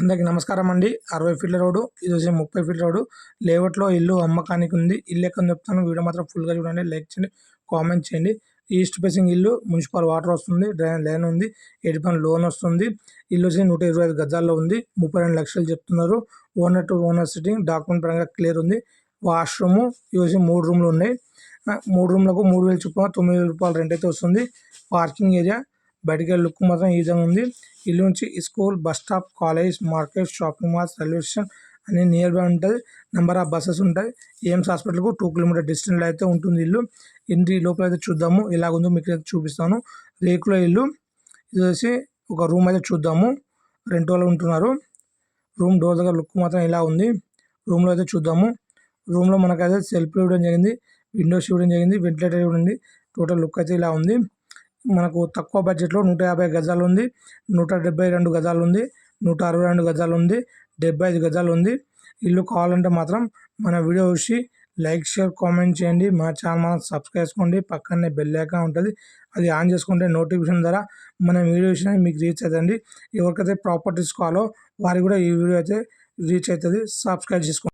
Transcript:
అందరికి నమస్కారం అండి. అరవై ఫీట్ల రోడ్డు ఇది వచ్చి ముప్పై ఫీట్ల రోడ్డు. లేఅవుట్లో ఇల్లు అమ్మకానికి ఉంది. ఇల్లు ఎక్కడ చెప్తాను? వీడియో మాత్రం ఫుల్గా చూడండి లైక్ చేయండి కామెంట్ చేయండి. ఈస్ట్ ఫేసింగ్ ఇల్లు మున్సిపల్ వాటర్ వస్తుంది డ్రైన్ లైన్ ఉంది ఎయిట్ లోన్ వస్తుంది. ఇల్లు వచ్చి నూట ఇరవై ఐదు గజాల్లో ఉంది ముప్పై రెండు లక్షలు చెప్తున్నారు. Owner to owner sitting document పరంగా క్లియర్ ఉంది. వాష్రూమ్ ఇవి వచ్చి మూడు రూమ్లు ఉన్నాయి. మూడు రూమ్లకు మూడు వేలు చొప్పున తొమ్మిది వేల రూపాయలు రెంట్ అయితే వస్తుంది. పార్కింగ్ ఏరియా బయటికి లుక్ మాత్రం ఈ విధంగా ఉంది. ఇల్లు నుంచి school bus stop college market shopping malls railway station అన్ని నియర్ బై ఉంటుంది నెంబర్ ఆఫ్ బస్సెస్ ఉంటాయి. ఏఎంస్ హాస్పిటల్కు టూ కిలోమీటర్ డిస్టెన్స్లో అయితే ఉంటుంది ఇల్లు. ఇంటి లోపల అయితే చూద్దాము. ఎలాగుందో మీకు అయితే చూపిస్తాను. రేకుల ఇల్లు. ఇది వచ్చి ఒక రూమ్ అయితే చూద్దాము. రెంట్ వాళ్ళు ఉంటున్నారు. రూమ్ డోర్ దగ్గర లుక్ మాత్రం ఇలా ఉంది. రూమ్లో అయితే చూద్దాము. రూమ్లో మనకైతే సెల్ఫ్ ఇవ్వడం జరిగింది. విండోస్ ఇవ్వడం జరిగింది. వెంటిలేటర్ ఇవ్వడం టోటల్ లుక్ అయితే ఇలా ఉంది. మనకు తక్కువ బడ్జెట్లో నూట యాభై గజాలు ఉంది నూట డెబ్బై రెండు గజాలు ఉంది నూట అరవై రెండు గజాలు ఉంది డెబ్బై ఐదు గజాలు ఉంది. ఇల్లు కావాలంటే మాత్రం మన వీడియో చూసి లైక్ షేర్ కామెంట్ చేయండి. మా ఛానల్ సబ్స్క్రైబ్ చేసుకోండి. పక్కనే బెల్ ఐకాన్ ఉంటుంది. అది ఆన్ చేసుకుంటే నోటిఫికేషన్ ద్వారా మన వీడియో చూసినా మీకు రీచ్ అవుతుంది ఎవరికైతే ప్రాపర్టీస్ కావాలో వారికి కూడా ఈ వీడియో అయితే రీచ్ అవుతుంది. సబ్స్క్రైబ్ చేసుకోండి.